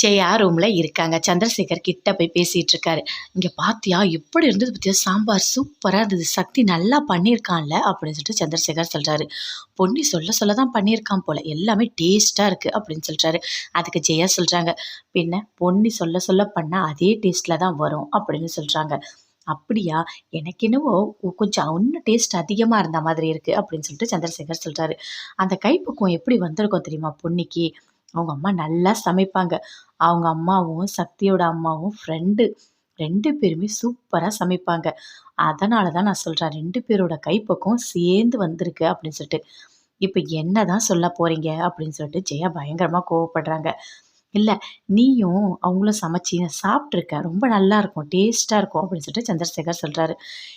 ஜெயா ரூமில் இருக்காங்க. சந்திரசேகர் கிட்ட போய் பேசிகிட்டு இருக்காரு இங்கே பார்த்தியா எப்படி இருந்தது பற்றியா சாம்பார் சூப்பராக இருந்தது. சக்தி நல்லா பண்ணியிருக்கான்ல அப்படின்னு சொல்லிட்டு சந்திரசேகர் சொல்கிறாரு பொன்னி சொல்ல சொல்ல தான் பண்ணியிருக்கான் போல். எல்லாமே டேஸ்ட்டாக இருக்குது அப்படின்னு சொல்கிறாரு அதுக்கு ஜெயா சொல்கிறாங்க பின்ன பொன்னி சொல்ல சொல்ல பண்ணால் அதே டேஸ்ட்டில் தான் வரும் அப்படின்னு சொல்கிறாங்க அப்படியா? எனக்கு என்னவோ கொஞ்சம் இன்னும் டேஸ்ட் அதிகமாக இருந்த மாதிரி இருக்குது அப்படின்னு சொல்லிட்டு சந்திரசேகர் சொல்கிறாரு அந்த கைப்பக்குவம் எப்படி வந்திருக்கோம் தெரியுமா பொன்னிக்கு? அவங்க அம்மா நல்லா சமைப்பாங்க. அவங்க அம்மாவும் சக்தியோட அம்மாவும் ஃப்ரெண்டு ரெண்டு பேருமே சூப்பராக சமைப்பாங்க. அதனால தான் நான் சொல்கிறேன் ரெண்டு பேரோட கைப்பக்கம் சேர்ந்து வந்திருக்கு அப்படின்னு சொல்லிட்டு. இப்போ என்ன தான் சொல்ல போகிறீங்க அப்படின்னு சொல்லிட்டு ஜெயா பயங்கரமாக கோவப்படுறாங்க. இல்லை நீயும் அவங்களும் சமைச்சி சாப்பிட்ருக்க ரொம்ப நல்லா இருக்கும் டேஸ்ட்டாக இருக்கும் அப்படின்னு சொல்லிட்டு சந்திரசேகர் சொல்கிறாரு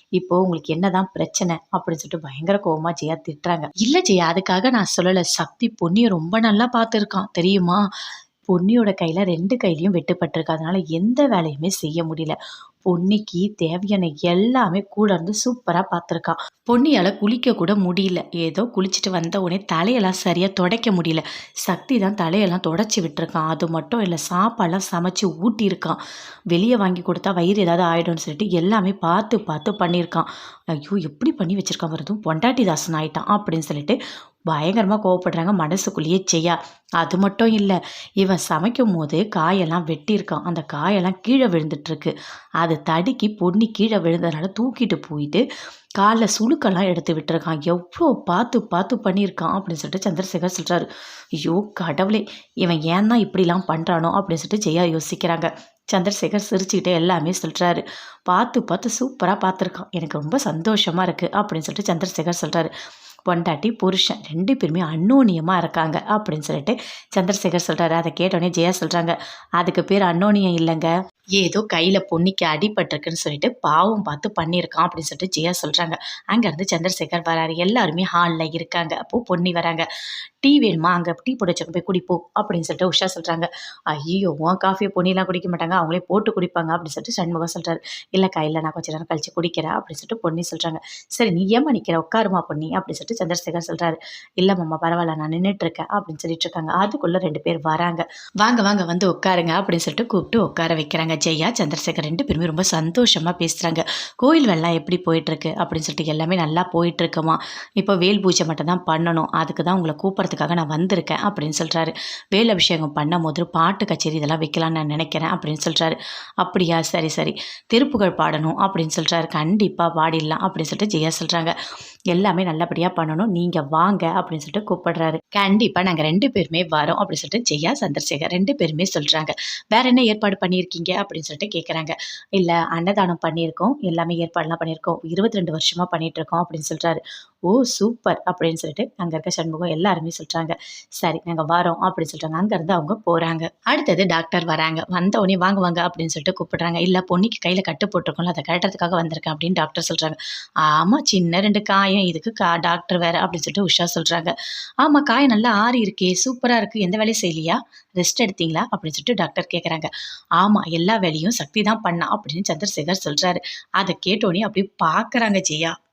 இப்போது உங்களுக்கு என்னதான் பிரச்சனை அப்படின்னு சொல்லிட்டு பயங்கர கோவமாக ஜெயா திட்டுறாங்க. இல்லை ஜெயா அதுக்காக நான் சொல்லலை. சக்தி பொன்னியை ரொம்ப நல்லா பார்த்துருக்கான். தெரியுமா? பொன்னியோட கையில் ரெண்டு கையிலையும் வெட்டுப்பட்டிருக்கு. அதனால் எந்த வேலையுமே செய்ய முடியல. பொன்னிக்கு தேவையான எல்லாமே கூட இருந்து சூப்பராக பார்த்துருக்கான் பொன்னியால் குளிக்க கூட முடியல. ஏதோ குளிச்சுட்டு வந்த உடனே தலையெல்லாம் சரியாக துடைக்க முடியல. சக்தி தான் தலையெல்லாம் தொடச்சி விட்டுருக்கான் அது மட்டும் இல்லை சாப்பாடெல்லாம் சமைச்சு ஊட்டியிருக்கான் வெளியே வாங்கி கொடுத்தா வயிறு ஏதாவது ஆகிடும்னு சொல்லிட்டு எல்லாமே பார்த்து பார்த்து பண்ணியிருக்கான் ஐயோ எப்படி பண்ணி வச்சுருக்கான் வருதும் பொண்டாட்டி தாசன் ஆயிட்டான் அப்படின்னு சொல்லிட்டு பயங்கரமாக கோவப்படுறாங்க மனசுக்குள்ளேயே செய்யா அது மட்டும் இல்லை இவன் சமைக்கும் போது காயெல்லாம் வெட்டியிருக்கான். அந்த காயெல்லாம் கீழே விழுந்துட்டுருக்கு. அது தடுக்கி பொண்ணி கீழே விழுந்ததுனால தூக்கிட்டு போயிட்டு காலில் சுழுக்கெல்லாம் எடுத்து விட்டுருக்கான். எவ்வளோ பார்த்து பார்த்து பண்ணியிருக்கான் அப்படின்னு சொல்லிட்டு சந்திரசேகர் சொல்கிறாரு ஐயோ கடவுளே இவன் ஏன் தான் இப்படிலாம் பண்ணுறானோ அப்படின்னு சொல்லிட்டு ஜெயா யோசிக்கிறாங்க. சந்திரசேகர் சிரிச்சுக்கிட்டே எல்லாமே சொல்கிறாரு பார்த்து பார்த்து சூப்பராக பார்த்துருக்கான். எனக்கு ரொம்ப சந்தோஷமாக இருக்குது அப்படின்னு சொல்லிட்டு சந்திரசேகர் சொல்கிறாரு பொண்டாட்டி புருஷன் ரெண்டு பேருமே அன்னோனியமாக இருக்காங்க அப்படின்னு சொல்லிட்டு சந்திரசேகர் சொல்கிறாரு அதை கேட்டோடனே ஜெயா சொல்கிறாங்க அதுக்கு பேர் அன்னோனியம் இல்லைங்க. ஏதோ கையில் பொன்னிக்கு அடிபட்டிருக்குன்னு சொல்லிட்டு பாவம் பார்த்து பண்ணியிருக்கான் அப்படின்னு சொல்லிட்டு ஜெயா சொல்கிறாங்க அங்கேருந்து சந்திரசேகர் வராரு. எல்லாருமே ஹாலில் இருக்காங்க. அப்போது பொன்னி வராங்க. டீ வேணுமா? அங்கே டீ போட்டு வச்சுக்க போய் குடிப்போம் அப்படின்னு சொல்லிட்டு உஷா சொல்கிறாங்க ஐயோ உன் காஃபியை பொன்னிலாம் குடிக்க மாட்டாங்க அவங்களே போட்டு குடிப்பாங்க அப்படின்னு சொல்லிட்டு சண்முகம் சொல்கிறாரு இல்லை கையில் நான் கொஞ்சம் நேரம் கழிச்சு குடிக்கிறேன் அப்படின்னு சொல்லிட்டு பொன்னி சொல்கிறாங்க சரி நீ ஏமா நிற்கிற உட்காருமா பொன்னி அப்படின்னு சொல்லிட்டு சந்திரசேகர் சொல்கிறாரு இல்லை மாமா பரவாயில்ல நான் நின்றுட்டுருக்கேன் அப்படின்னு சொல்லிட்டு இருக்காங்க. அதுக்குள்ளே ரெண்டு பேர் வராங்க. வாங்க வாங்க வந்து உட்காருங்க அப்படின்னு சொல்லிட்டு கூப்பிட்டு உட்கார வைக்கிறாங்க. ஜெயா சந்திரசேகர் ரெண்டு பேருமே ரொம்ப சந்தோஷமாக பேசுகிறாங்க கோயில் வெள்ளம் எப்படி போயிட்டுருக்கு அப்படின்னு சொல்லிட்டு எல்லாமே நல்லா போயிட்டுருக்குமா? இப்போ வேல் பூஜை மட்டும் தான் பண்ணணும் அதுக்கு தான் உங்களை பண்ணுறதுக்காக நான் வந்திருக்கேன் அப்படின்னு சொல்கிறாரு வேல் அபிஷேகம் பண்ணும் போது பாட்டு கச்சேரி இதெல்லாம் வைக்கலான்னு நான் நினைக்கிறேன் அப்படின்னு சொல்கிறாரு அப்படியா? சரி சரி. திருப்புகழ் பாடணும் அப்படின்னு சொல்கிறாரு கண்டிப்பாக பாடிடலாம் அப்படின்னு சொல்லிட்டு ஜெயா சொல்கிறாங்க எல்லாமே நல்லபடியாக பண்ணணும். நீங்கள் வாங்க அப்படின்னு சொல்லிட்டு கூப்பிடுறாரு. கண்டிப்பாக நாங்கள் ரெண்டு பேருமே வரோம் அப்படின்னு சொல்லிட்டு ஜெயா சந்திரசேகர் ரெண்டு பேருமே சொல்கிறாங்க வேற என்ன ஏற்பாடு பண்ணியிருக்கீங்க அப்படின்னு சொல்லிட்டு கேட்குறாங்க இல்லை அன்னதானம் பண்ணியிருக்கோம். எல்லாமே ஏற்பாடுலாம் பண்ணியிருக்கோம். இருபத்தி ரெண்டு வருஷமாக பண்ணிகிட்ருக்கோம் அப்படின்னு சொல்கிறாரு ஓ சூப்பர் அப்படின்னு சொல்லிட்டு அங்கே இருக்க சண்முகம் எல்லாருமே சொல்கிறாங்க சரி நாங்கள் வரோம் அப்படின்னு சொல்கிறாங்க அங்கேருந்து அவங்க போகிறாங்க அடுத்தது டாக்டர் வராங்க. வந்த உடனே வாங்க வாங்க அப்படின்னு சொல்லிட்டு கூப்பிடுறாங்க. இல்லை பொண்ணுக்கு கையில் கட்டு போட்டிருக்கோம்ல அதை கட்டுறதுக்காக வந்திருக்கேன் அப்படின்னு டாக்டர் சொல்கிறாங்க ஆமாம் சின்ன ரெண்டு காயம். இதுக்கு கா டாக்டர் வேறு அப்படின்னு சொல்லிட்டு உஷா சொல்கிறாங்க ஆமாம் காயம் நல்லா ஆறி இருக்கே சூப்பராக இருக்குது எந்த வேலையும் செய்யலையா? ரெஸ்ட் எடுத்தீங்களா? அப்படின்னு சொல்லிட்டு டாக்டர் கேட்குறாங்க ஆமாம் எல்லா வேலையும் சக்தி தான் பண்ணா அப்படின்னு சந்திரசேகர் சொல்கிறாரு அதை கேட்டோன்னே அப்படியே பார்க்குறாங்க ஜெயா.